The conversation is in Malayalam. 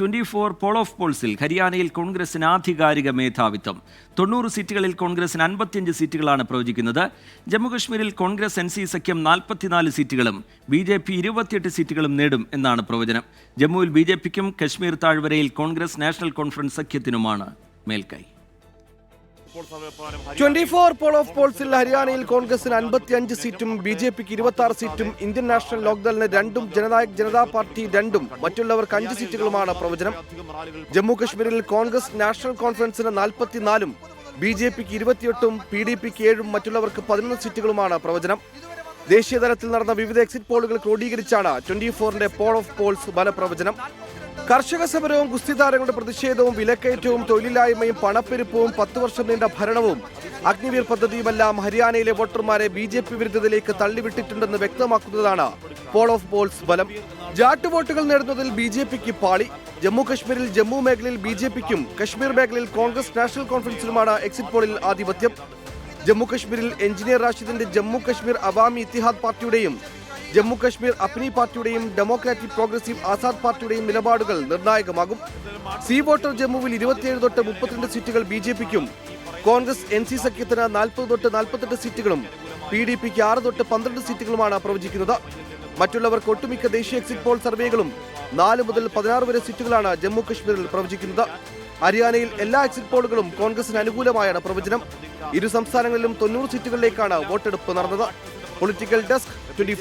ട്വന്റി ഫോർ പോൾ ഓഫ് പോൾസിൽ ഹരിയാനയിൽ കോൺഗ്രസിന് ആധികാരിക മേധാവിത്വം. തൊണ്ണൂറ് സീറ്റുകളിൽ കോൺഗ്രസിന് അൻപത്തിയഞ്ച് സീറ്റുകളാണ് പ്രവചിക്കുന്നത്. ജമ്മുകശ്മീരിൽ കോൺഗ്രസ് എൻ സി സഖ്യം നാൽപ്പത്തിനാല് സീറ്റുകളും ബി ജെ പി ഇരുപത്തിയെട്ട് സീറ്റുകളും നേടും എന്നാണ് പ്രവചനം. ജമ്മുവിൽ ബി ജെ പിക്കും കശ്മീർ താഴ്വരയിൽ കോൺഗ്രസ് നാഷണൽ കോൺഫറൻസ് സഖ്യത്തിനുമാണ് മേൽക്കൈ. ട്വന്റി ഫോർ പോൾ ഓഫ് പോൾസിൽ ഹരിയാനയിൽ കോൺഗ്രസിന് അൻപത്തിയഞ്ച് സീറ്റും ബി ജെ പിക്ക് ഇരുപത്തി ആറ് സീറ്റും ഇന്ത്യൻ നാഷണൽ ലോക്ദളിന് രണ്ടും ജനനായക് ജനതാ പാർട്ടി രണ്ടും. മറ്റുള്ളവർക്ക് അഞ്ച് സീറ്റുകളുമാണ് പ്രവചനം. ജമ്മു കശ്മീരിൽ കോൺഗ്രസ് നാഷണൽ കോൺഫറൻസിന് നാൽപ്പത്തിനാലും ബി ജെ പിക്ക് ഇരുപത്തിയെട്ടും പി ഡി പിക്ക് ഏഴും മറ്റുള്ളവർക്ക് പതിനൊന്ന് സീറ്റുകളുമാണ് പ്രവചനം. ദേശീയ തലത്തിൽ നടന്ന വിവിധ എക്സിറ്റ് പോളുകൾ ക്രോഡീകരിച്ചാണ് ട്വന്റി ഫോറിന്റെ പോൾ ഓഫ് പോൾസ് ഫലപ്രവചനം. കർഷക സമരവും ഗുസ്തി താരങ്ങളുടെ പ്രതിഷേധവും വിലക്കയറ്റവും തൊഴിലില്ലായ്മയും പണപ്പെരുപ്പവും പത്ത് വർഷം നീണ്ട ഭരണവും അഗ്നിവീർ പദ്ധതിയുമെല്ലാം ഹരിയാനയിലെ വോട്ടർമാരെ ബി ജെ പി വിരുദ്ധതയിലേക്ക് തള്ളിവിട്ടിട്ടുണ്ടെന്ന് വ്യക്തമാക്കുന്നതാണ് പോൾ ഓഫ് പോൾസ് ബലം ജാട്ട് വോട്ടുകൾ നേടുന്നതിൽ ബി ജെ പിക്ക് പാളി. ജമ്മു കശ്മീരിൽ ജമ്മു മേഖലയിൽ ബി ജെ പിക്കും കശ്മീർ മേഖലയിൽ കോൺഗ്രസ് നാഷണൽ കോൺഫറൻസിനുമാണ് എക്സിറ്റ് പോളിൽ ആധിപത്യം. ജമ്മു കശ്മീരിൽ എഞ്ചിനീയർ റാഷിദിന്റെ ജമ്മു കശ്മീർ അവാമി ഇത്തിഹാദ് പാർട്ടിയുടെയും ജമ്മു കശ്മീർ അപ്നി പാർട്ടിയുടെയും ഡെമോക്രാറ്റിക് പ്രോഗ്രസീവ് ആസാദ് പാർട്ടിയുടെയും നിലപാടുകൾ നിർണായകമാകും. സി വോട്ടർ ജമ്മുവിൽ ഇരുപത്തിയേഴ് തൊട്ട് മുപ്പത്തിരണ്ട് സീറ്റുകൾ ബി ജെ പിക്കും കോൺഗ്രസ് എൻ സി സഖ്യത്തിന് നാൽപ്പത് തൊട്ട് നാൽപ്പത്തെട്ട് സീറ്റുകളും പി ഡി പിക്ക് ആറ് തൊട്ട് പന്ത്രണ്ട് സീറ്റുകളുമാണ് പ്രവചിക്കുന്നത്. മറ്റുള്ളവർക്ക് ഒട്ടുമിക്ക ദേശീയ എക്സിറ്റ് പോൾ സർവേകളും നാല് മുതൽ പതിനാറ് വരെ സീറ്റുകളാണ് ജമ്മു കശ്മീരിൽ പ്രവചിക്കുന്നത്. ഹരിയാനയിൽ എല്ലാ എക്സിറ്റ് പോളുകളും കോൺഗ്രസിന് അനുകൂലമായാണ് പ്രവചനം. ഇരു സംസ്ഥാനങ്ങളിലും തൊണ്ണൂറ് സീറ്റുകളിലേക്കാണ് വോട്ടെടുപ്പ് നടന്നത്. Political desk twenty